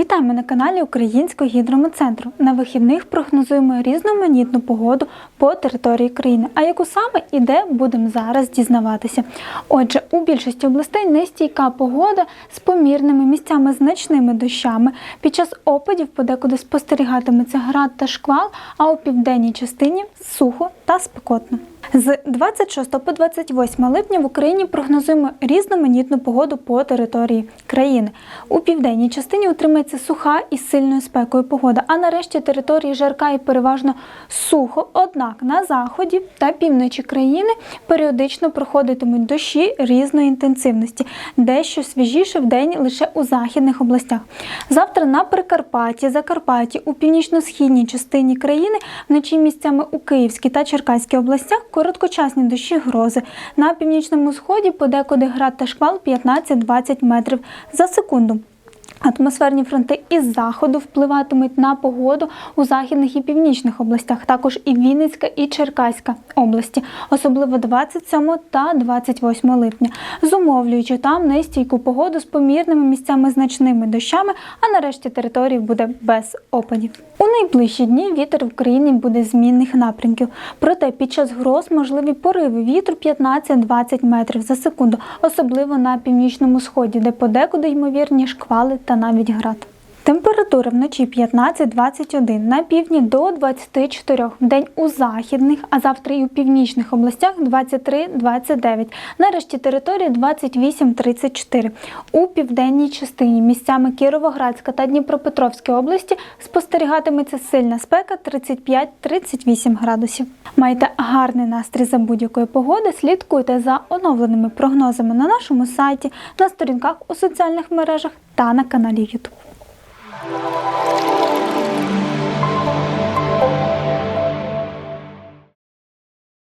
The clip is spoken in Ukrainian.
Вітаємо на каналі Українського гідрометцентру. На вихідних прогнозуємо різноманітну погоду по території країни. А яку саме і де будемо зараз дізнаватися. Отже, у більшості областей нестійка погода з помірними місцями значними дощами. Під час опадів подекуди спостерігатиметься град та шквал, а у південній частині сухо та спекотно. З 26 по 28 липня в Україні прогнозуємо різноманітну погоду по території країни. У південній частині утримається суха і сильною спекою погода, а нарешті території жарка і переважно сухо. Однак на заході та півночі країни періодично проходитимуть дощі різної інтенсивності, дещо свіжіше в день лише у західних областях. Завтра на Прикарпатті, Закарпатті, у північно-східній частині країни вночі місцями у Київській та Черкаській областях короткочасні дощі грози. На північному сході подекуди град та шквал 15-20 метрів за секунду. Атмосферні фронти із заходу впливатимуть на погоду у західних і північних областях, також і Вінницька і Черкаська області, особливо 27 та 28 липня, зумовлюючи там нестійку погоду з помірними місцями значними дощами, а нарешті території буде без опадів. У найближчі дні вітер в Україні буде змінних напрямків. Проте під час гроз можливі пориви вітру 15-20 метрів за секунду, особливо на північному сході, де подекуди ймовірні шквали та навіть град. Температура вночі 15-21, на півдні до 24, в день у західних, а завтра і у північних областях 23-29, нарешті території 28-34. У південній частині місцями Кіровоградська та Дніпропетровської області спостерігатиметься сильна спека 35-38 градусів. Майте гарний настрій за будь-якої погоди, слідкуйте за оновленими прогнозами на нашому сайті, на сторінках у соціальних мережах та на каналі YouTube. Bye.